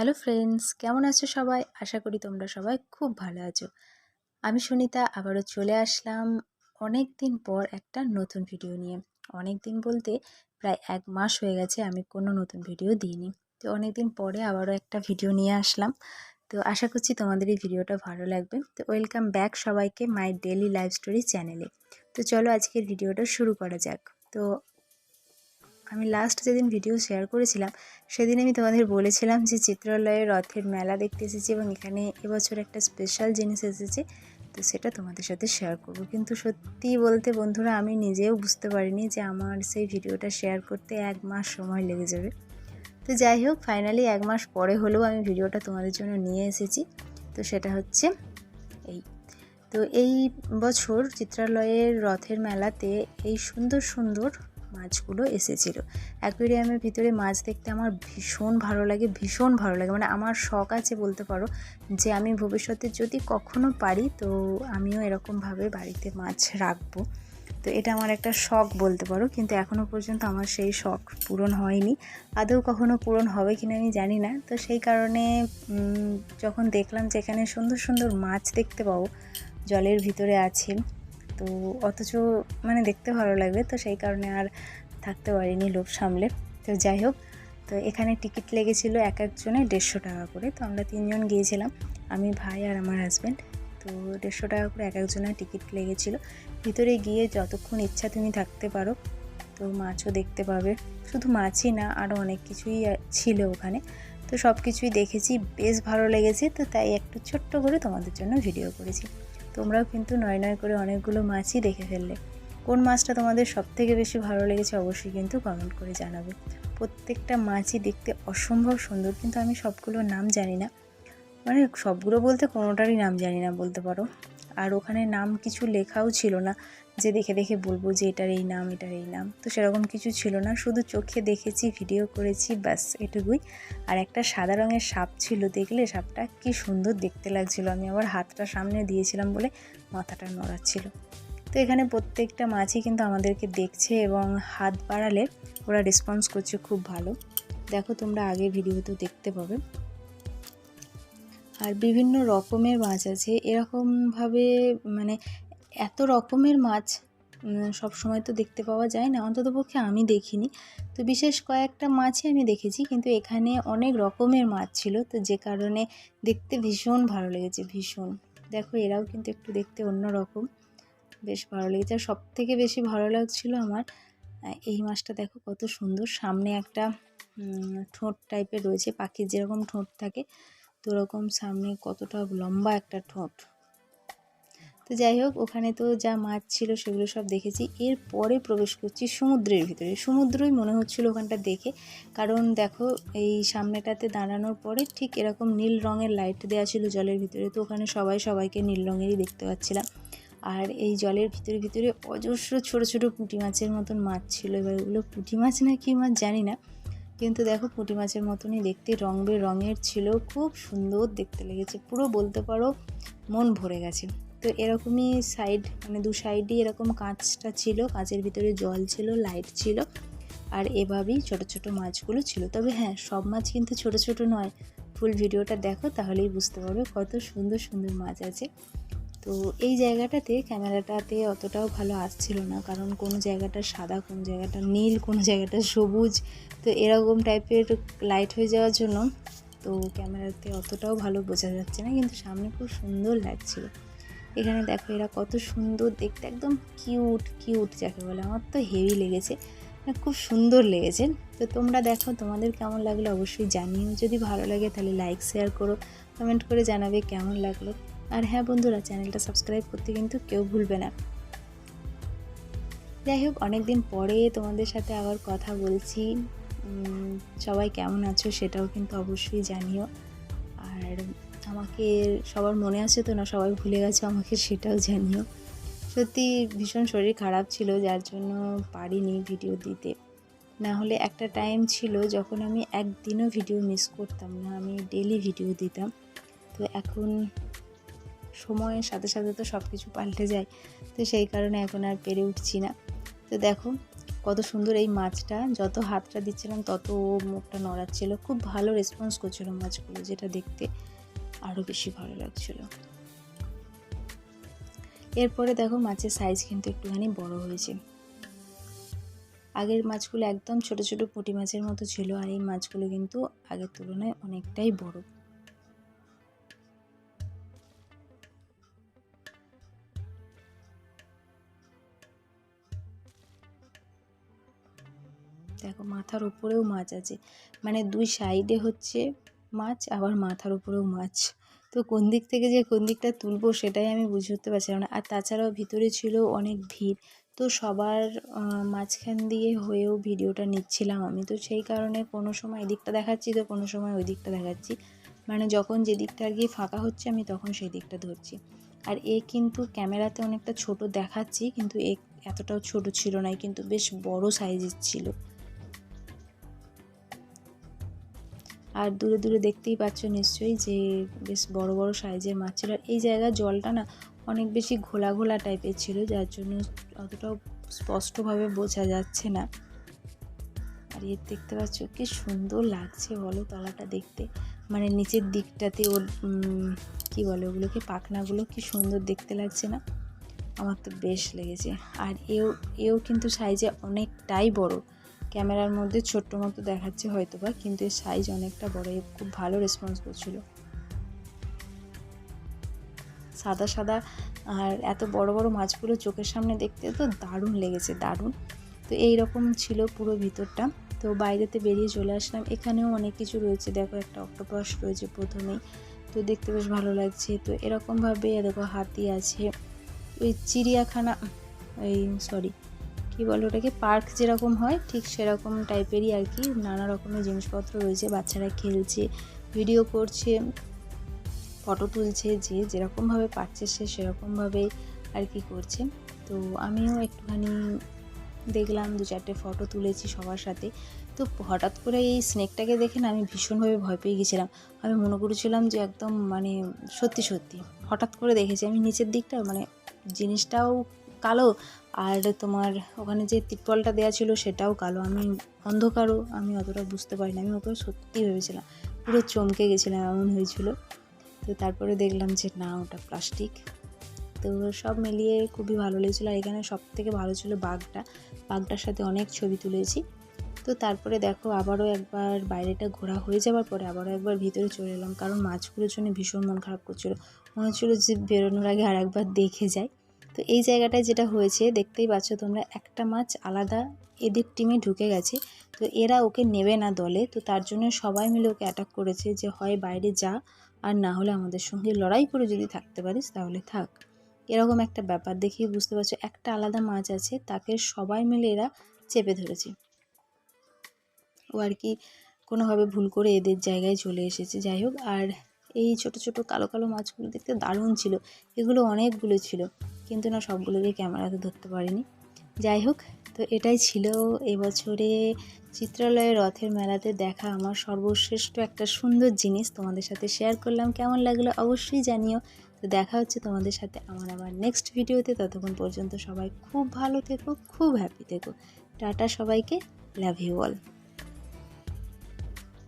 Hello friends, কেমন আছো সবাই? আশা করি তোমরা সবাই খুব ভালো আছো। আমি সুনিতা, আবারও চলে আসলাম অনেক দিন পর একটা নতুন ভিডিও নিয়ে। অনেক দিন বলতে প্রায় এক মাস হয়ে গেছে আমি কোনো নতুন ভিডিও দিইনি। তো অনেক দিন পরে আবারও একটা ভিডিও নিয়ে আসলাম। তো আশা করছি তোমাদের এই ভিডিওটা ভালো লাগবে। তো ওয়েলকাম ব্যাক সবাইকে মাই ডেলি লাইফ স্টোরি চ্যানেলে। তো চলো আজকের ভিডিওটা শুরু করা যাক। তো আমি লাস্ট যেদিন ভিডিও শেয়ার করেছিলাম, সেদিন আমি তোমাদের বলেছিলাম যে চিত্রালয়ে রথের মেলা দেখতে এসেছি এবং এখানে এবছর একটা স্পেশাল জিনিস এসেছে, তো সেটা তোমাদের সাথে শেয়ার করব। কিন্তু সত্যি বলতে বন্ধুরা, আমি নিজেও বুঝতে পারিনি যে আমার সেই ভিডিওটা শেয়ার করতে এক মাস সময় লেগে যাবে। তো যাই হোক ফাইনালি এক মাস পরে হলেও আমি ভিডিওটা তোমাদের জন্য নিয়ে এসেছি, তো সেটা হচ্ছে এই। তো এই বছর চিত্রালয়ের রথের মেলাতে এই সুন্দর সুন্দর মাছগুলো এসেছিল। অ্যাকুয়ারিয়ামের ভিতরে মাছ দেখতে আমার ভীষণ ভালো লাগে, ভীষণ ভালো লাগে। মানে আমার শখ আছে বলতে পারো যে আমি ভবিষ্যতে যদি কখনো পারি তো আমিও এরকমভাবে বাড়িতে মাছ রাখব। তো এটা আমার একটা শখ বলতে পারো, কিন্তু এখনও পর্যন্ত আমার সেই শখ পূরণ হয়নি। আদৌ কখনো পূরণ হবে কিনা আমি জানি না। তো সেই কারণে যখন দেখলাম যে এখানে সুন্দর সুন্দর মাছ দেখতে পাবো, জলের ভিতরে আছে তো অথচ মানে দেখতে ভালো লাগবে, তো সেই কারণে আর থাকতে পারিনি লোভ সামলে। তো যাই হোক, তো এখানে টিকিট লেগেছিলো এক একজনে দেড়শো টাকা করে, তো আমরা তিনজন গিয়েছিলাম, আমি, ভাই আর আমার হাজব্যান্ড তো দেড়শো টাকা করে এক একজনের টিকিট লেগেছিলো। ভিতরে গিয়ে যতক্ষণ ইচ্ছা তুমি থাকতে পারো, তো মাছও দেখতে পাবে। শুধু মাছই না আরও অনেক কিছুই ছিল ওখানে। তো সব কিছুই দেখেছি, বেশ ভালো লেগেছে, তো তাই একটু ছোট্ট করে তোমাদের জন্য ভিডিও করেছি। তোমরাও কিন্তু নয় নয় করে অনেকগুলো মাছই দেখে ফেললে। কোন মাছটা তোমাদের সব থেকে বেশি ভালো লেগেছে অবশ্যই কিন্তু কমেন্ট করে জানাবে। প্রত্যেকটা মাছই দেখতে অসম্ভব সুন্দর, কিন্তু আমি সবগুলোর নাম জানি না। মানে সবগুলো বলতে কোনোটারই নাম জানি না বলতে পারো। আর ওখানে নাম কিছু লেখাও ছিল না, যে দেখে দেখে বলব যে এটার এই নাম, এটার এই নাম। তো সেরকম কিছু ছিল না, শুধু চোখে দেখেছি, ভিডিও করেছি, ব্যাস, এটুকুই। আর একটা সাদা রঙের সাপ ছিল, দেখলে সাপটা কি সুন্দর দেখতে লাগছিল। আমি আবার হাতটা সামনে দিয়েছিলাম বলে মাথাটা নড়াচ্ছিল। তো এখানে প্রত্যেকটা মাছই কিন্তু আমাদেরকে দেখছে এবং হাত বাড়ালে ওরা রেসপন্স করছে খুব ভালো। দেখো তোমরা আগে ভিডিওতে দেখতে পাবে। আর বিভিন্ন রকমের মাছ আছে। এরকমভাবে মানে এত রকমের মাছ সব সময় তো দেখতে পাওয়া যায় না। অন্ততপক্ষে আমি দেখিনি। তো বিশেষ কয়েকটা মাছই আমি দেখেছি, কিন্তু এখানে অনেক রকমের মাছ ছিল। তো যে কারণে দেখতে ভীষণ ভালো লেগেছে, ভীষণ। দেখো, এরাও কিন্তু একটু দেখতে অন্য রকম। বেশ ভালো লেগেছে। আর সব থেকে বেশি ভালো লাগছিল আমার এই মাছটা দেখো কত সুন্দর। সামনে একটা ঠোঁট টাইপের রয়েছে, পাখির যেরকম ঠোঁট থাকে। তো ওরকম সামনে কতটা লম্বা একটা ঠোঁট। তো যাই হোক, ওখানে তো যা মাছ ছিল সেগুলো সব দেখেছি। এরপরে প্রবেশ করছি সমুদ্রের ভিতরে। সমুদ্রই মনে হচ্ছিল ওখানটা দেখে। কারণ দেখো, এই সামনেটাতে দাঁড়ানোর পরে ঠিক এরকম নীল রঙের লাইট দেওয়া ছিল জলের ভিতরে। তো ওখানে সবাই সবাইকে নীল রঙেরই দেখতে পাচ্ছিলাম। আর এই জলের ভিতরে ভিতরে অজস্র ছোট ছোট পুঁটি মাছের মতন মাছ ছিল। এবার ওগুলো পুঁটি মাছ না কি মাছ জানি না। কিন্তু দেখো পুঁটি মাছের মতনই দেখতে, রং বেরঙের ছিল, খুব সুন্দর দেখতে লেগেছে। পুরো বলতে পারো মন ভরে গেছে। তো এরকমই সাইড মানে দু সাইডই এরকম কাঁচটা ছিল, কাঁচের ভিতরে জল ছিল লাইট ছিল, আর এভাবেই ছোট ছোট মাছগুলো ছিল। তবে হ্যাঁ সব মাছ কিন্তু ছোট ছোট নয়। ফুল ভিডিওটা দেখো, তাহলেই বুঝতে পারবে কত সুন্দর সুন্দর মাছ আছে। তো এই জায়গাটাতে ক্যামেরাটাতে অতটাও ভালো আসছিল না, কারণ কোনো জায়গাটা সাদা, কোন জায়গাটা নীল, কোনো জায়গাটা সবুজ, তো এরকম টাইপের লাইট হয়ে যাওয়ার জন্য তো ক্যামেরাতে অতটাও ভালো বোঝা যাচ্ছে না, কিন্তু সামনে খুব সুন্দর লাগছিল। এখানে দেখো এরা কত সুন্দর দেখতে, একদম কিউট কিউট যাকে বলে, আমার তো হেভি লেগেছে মানে খুব সুন্দর লেগেছে। তো তোমরা দেখো তোমাদের কেমন লাগল অবশ্যই জানিও, যদি ভালো লাগে তাহলে লাইক শেয়ার করো কমেন্ট করে জানাবে কেমন লাগল। আর হ্যাঁ বন্ধুরা, চ্যানেলটা সাবস্ক্রাইব করতে কিন্তু কেউ ভুলবে না। যাই হোক, অনেকদিন পরে তোমাদের সাথে আবার কথা বলছি। সবাই কেমন আছো সেটাও কিন্তু অবশ্যই জানিও। আর আমাকে সবার মনে আছে তো না, সবাই ভুলে গেছে আমাকে সেটাও জানিও। সত্যি ভীষণ শরীর খারাপ ছিল, যার জন্য পারিনি ভিডিও দিতে। না হলে একটা টাইম ছিল যখন আমি একদিনও ভিডিও মিস করতাম না, আমি ডেলি ভিডিও দিতাম। তো এখন সময়ের সাথে সাথে তো সব কিছু পাল্টে যায়। তো সেই কারণে এখন আর পেরে উঠছি না। তো দেখো, কত সুন্দর এই মাছটা, যত হাতটা দিচ্ছিলাম তত মুখটা নড়াচ্ছিল। খুব ভালো রেসপন্স করছিল মাছগুলো যেটা দেখতে আরও বেশি ভালো লাগছিল। এরপরে দেখো মাছের সাইজ কিন্তু একটুখানি বড় হয়েছে। আগের মাছগুলো একদম ছোট ছোট পুঁটি মাছের মতো ছিল আর এই মাছগুলো কিন্তু আগের তুলনায় অনেকটাই বড়। দেখো মাথার উপরেও মাছ আছে। মানে দুই সাইডে হচ্ছে মাছ, আবার মাথার উপরেও মাছ। তো কোন দিক থেকে যে কোন দিকটা তুলবো সেটাই আমি বুঝে উঠতে পারছিলাম না। আর তাছাড়াও ভিতরে ছিল অনেক ভিড়। তো সবার মাঝখান দিয়ে হয়েও ভিডিওটা নিচ্ছিলাম আমি। তো সেই কারণে কোনো সময় এদিকটা দেখাচ্ছি, তো কোনো সময় ওই দিকটা দেখাচ্ছি। মানে যখন যে দিকটা কি ফাঁকা হচ্ছে, আমি তখন সেই দিকটা ধরছি। আর এ কিন্তু ক্যামেরাতে অনেকটা ছোট দেখাচ্ছি, কিন্তু এ এতটাও ছোট ছিল না। কিন্তু বেশ বড় সাইজের ছিল। আর দূরে দূরে দেখতেই পাচ্ছ নিশ্চয়ই যে বেশ বড় বড় সাইজের মাছ ছিল। আর এই জায়গার জলটা না অনেক বেশি ঘোলা ঘোলা টাইপের ছিল, যার জন্য অতটাও স্পষ্টভাবে বোঝা যাচ্ছে না। আর এর দেখতে পাচ্ছ কি সুন্দর লাগছে বলো তলাটা দেখতে। মানে নিচের দিকটাতে ওর কি বলে ওগুলোকে, পাখনাগুলো কি সুন্দর দেখতে লাগছে না? আমার তো বেশ লেগেছে। আর এও এও কিন্তু সাইজে অনেকটাই বড়। ক্যামেরার মধ্যে ছোট্ট মতো দেখাচ্ছে হয়তো বা কিন্তু এর সাইজ অনেকটা বড়। খুব ভালো রেসপন্স করছিল। সাদা সাদা আর এত বড় বড় মাছগুলো চোখের সামনে দেখতে তো দারুণ লেগেছে, দারুণ। তো এই রকম ছিল পুরো ভিতরটা। তো বাইরেতে বেরিয়ে চলে আসলাম। এখানেও অনেক কিছু রয়েছে। দেখো একটা অক্টোপাস রয়েছে প্রথমেই। তো দেখতে বেশ ভালো লাগছে। তো এরকমভাবে, দেখো হাতি আছে। ওই চিড়িয়াখানা, এই সরি কী বলে ওটাকে? পার্ক যেরকম হয়, ঠিক সেরকম টাইপেরই আর কি। নানা রকমের জিনিসপত্র রয়েছে, বাচ্চারা খেলছে ভিডিও করছে ফটো তুলছে, যে যেরকমভাবে পাচ্ছে সে সেরকমভাবে আর কি করছে। তো আমিও একটুখানি দেখলাম, দু চারটে ফটো তুলেছি সবার সাথে। তো হঠাৎ করে এই স্নেকটাকে দেখে না আমি ভীষণভাবে ভয় পেয়ে গেছিলাম। আমি মনে করেছিলাম যে একদম মানে সত্যি সত্যি। হঠাৎ করে দেখেছি, আমি নিচের দিকটা মানে জিনিসটাও কালো, আর তোমার ওখানে যে তিরপলটা দেওয়া ছিল সেটাও কালো। আমি অন্ধকারও, আমি অতটা বুঝতে পারিনি। আমি ওকে সত্যি ভেবেছিলাম। পুরো চমকে গেছিলাম, এমন হয়েছিল। তো তারপরে দেখলাম যে না, ওটা প্লাস্টিক। তো সব মিলিয়ে খুবই ভালো লেগেছিলো। আর এখানে সব থেকে ভালো ছিল বাঘটা। বাঘটার সাথে অনেক ছবি তুলেছি। তো তারপরে দেখো, আবারও একবার বাইরেটা ঘোরা হয়ে যাওয়ার পরে আবারও একবার ভিতরে চলে এলাম। কারণ মাছগুলোর জন্য ভীষণ মন খারাপ করছিল। মনে হচ্ছিল যে বেরোনোর আগে আর একবার দেখে যাই। তো এই জায়গাটায় যেটা হয়েছে, দেখতেই পাচ্ছ তোমরা, একটা মাছ আলাদা এদের টিমে ঢুকে গেছে। তো এরা ওকে নেবে না দলে। তো তার জন্য সবাই মিলে ওকে অ্যাটাক করেছে যে, হয়, বাইরে যা। আর না হলে আমাদের সঙ্গে লড়াই করে যদি থাকতে পারিস, তাহলে থাক। এরকম একটা ব্যাপার দেখিয়ে বুঝতে পারছ, একটা আলাদা মাছ আছে, তাকে সবাই মিলে এরা চেপে ধরেছে। ও আর কি কোনোভাবে ভুল করে এদের জায়গায় চলে এসেছে, যাই হোক। আর এই ছোট ছোট, কালো কালো মাছগুলো দেখতে দারুণ ছিল। এগুলো অনেকগুলো ছিল। কিন্তু না সবগুলোকে ক্যামেরাতে ধরতে পারিনি। যাই হোক, তো এটাই ছিল এবছরে চিত্রালয়ের রথের মেলাতে দেখা আমার সর্বশ্রেষ্ঠ একটা সুন্দর জিনিস। তোমাদের সাথে শেয়ার করলাম, কেমন লাগল অবশ্যই জানিও। তো দেখা হচ্ছে তোমাদের সাথে আমার আবার নেক্সট ভিডিওতে ততক্ষণ পর্যন্ত সবাই খুব ভালো থেকো, খুব হ্যাপি থেকো। টাটা সবাইকে লাভ ইউ অল